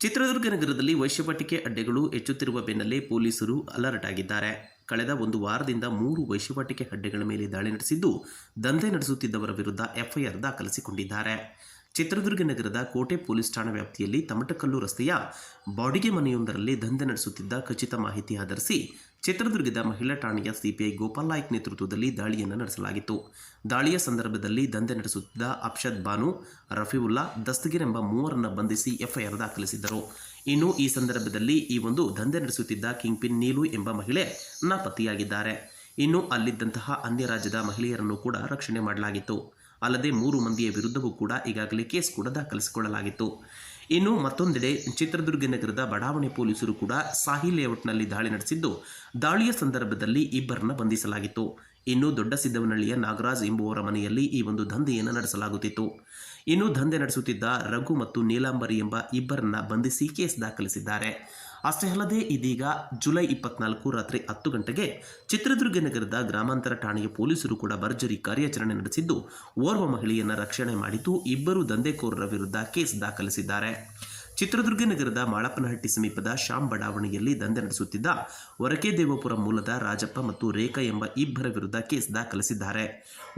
ಚಿತ್ರದುರ್ಗ ನಗರದಲ್ಲಿ ವೈಶ್ಯಪಟಿಕೆ ಅಡ್ಡೆಗಳು ಹೆಚ್ಚುತ್ತಿರುವ ಬೆನ್ನಲ್ಲೇ ಪೊಲೀಸರು ಅಲರ್ಟ್ ಆಗಿದ್ದಾರೆ. ಕಳೆದ ಒಂದು ವಾರದಿಂದ ಮೂರು ವೈಶ್ಯಪಟಿಕೆ ಅಡ್ಡೆಗಳ ಮೇಲೆ ದಾಳಿ ನಡೆಸಿದ್ದು, ದಂಧೆ ನಡೆಸುತ್ತಿದ್ದವರ ವಿರುದ್ಧ ಎಫ್ಐಆರ್ ದಾಖಲಿಸಿಕೊಂಡಿದ್ದಾರೆ. ಚಿತ್ರದುರ್ಗ ನಗರದ ಕೋಟೆ ಪೊಲೀಸ್ ಠಾಣಾ ವ್ಯಾಪ್ತಿಯಲ್ಲಿ ತಮಟಕಲ್ಲು ರಸ್ತೆಯ ಬಾಡಿಗೆ ಮನೆಯೊಂದರಲ್ಲಿ ದಂಧೆ ನಡೆಸುತ್ತಿದ್ದ ಖಚಿತ ಮಾಹಿತಿ ಆಧರಿಸಿ ಚಿತ್ರದುರ್ಗದ ಮಹಿಳಾ ಠಾಣೆಯ ಸಿಪಿಐ ಗೋಪಾಲ್ ನಾಯ್ಕ್ ನೇತೃತ್ವದಲ್ಲಿ ದಾಳಿಯನ್ನು ನಡೆಸಲಾಗಿತ್ತು. ದಾಳಿಯ ಸಂದರ್ಭದಲ್ಲಿ ದಂಧೆ ನಡೆಸುತ್ತಿದ್ದ ಅಪ್ಷದ್ ಬಾನು, ರಫೀವುಲ್ಲಾ, ದಸ್ತಗಿರ್ ಎಂಬ ಮೂವರನ್ನು ಬಂಧಿಸಿ ಎಫ್ಐಆರ್ ದಾಖಲಿಸಿದ್ದರು. ಇನ್ನು ಈ ಸಂದರ್ಭದಲ್ಲಿ ಈ ಒಂದು ದಂಧೆ ನಡೆಸುತ್ತಿದ್ದ ಕಿಂಗ್ ಪಿನ್ ನೀಲು ಎಂಬ ಮಹಿಳೆ ನಾಪತ್ತೆಯಾಗಿದ್ದಾರೆ. ಇನ್ನು ಅಲ್ಲಿದ್ದಂತಹ ಅನ್ಯ ರಾಜ್ಯದ ಮಹಿಳೆಯರನ್ನು ಕೂಡ ರಕ್ಷಣೆ ಮಾಡಲಾಗಿತ್ತು. ಅಲ್ಲದೆ ಮೂರು ಮಂದಿಯ ವಿರುದ್ಧವೂ ಕೂಡ ಈಗಾಗಲೇ ಕೇಸ್ ಕೂಡ ದಾಖಲಿಸಿಕೊಳ್ಳಲಾಗಿತ್ತು. ಇನ್ನು ಮತ್ತೊಂದೆಡೆ ಚಿತ್ರದುರ್ಗ ನಗರದ ಬಡಾವಣೆ ಪೊಲೀಸರು ಕೂಡ ಸಾಹಿ ಲೇಔಟ್ನಲ್ಲಿ ದಾಳಿ ನಡೆಸಿದ್ದು, ದಾಳಿಯ ಸಂದರ್ಭದಲ್ಲಿ ಇಬ್ಬರನ್ನ ಬಂಧಿಸಲಾಗಿತ್ತು. ಇನ್ನು ದೊಡ್ಡ ಸಿದ್ದವನಹಳ್ಳಿಯ ನಾಗರಾಜ್ ಎಂಬುವರ ಮನೆಯಲ್ಲಿ ಈ ಒಂದು ದಂಧೆಯನ್ನು ನಡೆಸಲಾಗುತ್ತಿತ್ತು. ಇನ್ನು ದಂಧೆ ನಡೆಸುತ್ತಿದ್ದ ರಘು ಮತ್ತು ನೀಲಾಂಬರಿ ಎಂಬ ಇಬ್ಬರನ್ನ ಬಂಧಿಸಿ ಕೇಸ್ ದಾಖಲಿಸಿದ್ದಾರೆ. ಅಷ್ಟೇ ಅಲ್ಲದೆ ಇದೀಗ ಜುಲೈ ಇಪ್ಪತ್ನಾಲ್ಕು ರಾತ್ರಿ ಹತ್ತು ಗಂಟೆಗೆ ಚಿತ್ರದುರ್ಗ ನಗರದ ಗ್ರಾಮಾಂತರ ಠಾಣೆಯ ಪೊಲೀಸರು ಕೂಡ ಭರ್ಜರಿ ಕಾರ್ಯಾಚರಣೆ ನಡೆಸಿದ್ದು, ಓರ್ವ ಮಹಿಳೆಯನ್ನು ರಕ್ಷಣೆ ಮಾಡಿದ್ದು ಇಬ್ಬರು ದಂಧೆಕೋರರ ವಿರುದ್ಧ ಕೇಸ್ ದಾಖಲಿಸಿದ್ದಾರೆ. ಚಿತ್ರದುರ್ಗ ನಗರದ ಮಾಳಪ್ಪನಹಟ್ಟಿ ಸಮೀಪದ ಶ್ಯಾಮ್ ಬಡಾವಣೆಯಲ್ಲಿ ದಂಧೆ ನಡೆಸುತ್ತಿದ್ದ ಹೊರಕೆದೇವಪುರ ಮೂಲದ ರಾಜಪ್ಪ ಮತ್ತು ರೇಖಾ ಎಂಬ ಇಬ್ಬರ ವಿರುದ್ಧ ಕೇಸ್ ದಾಖಲಿಸಿದ್ದಾರೆ.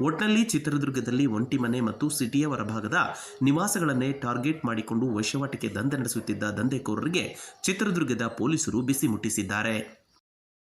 ಒಟ್ನಲ್ಲಿ ಚಿತ್ರದುರ್ಗದಲ್ಲಿ ಒಂಟಿಮನೆ ಮತ್ತು ಸಿಟಿಯ ಹೊರಭಾಗದ ನಿವಾಸಗಳನ್ನೇ ಟಾರ್ಗೆಟ್ ಮಾಡಿಕೊಂಡು ವಶವಾಟಿಕೆ ದಂಧೆ ನಡೆಸುತ್ತಿದ್ದ ದಂಧೆಕೋರರಿಗೆ ಚಿತ್ರದುರ್ಗದ ಪೊಲೀಸರು ಬಿಸಿ ಮುಟ್ಟಿಸಿದ್ದಾರೆ.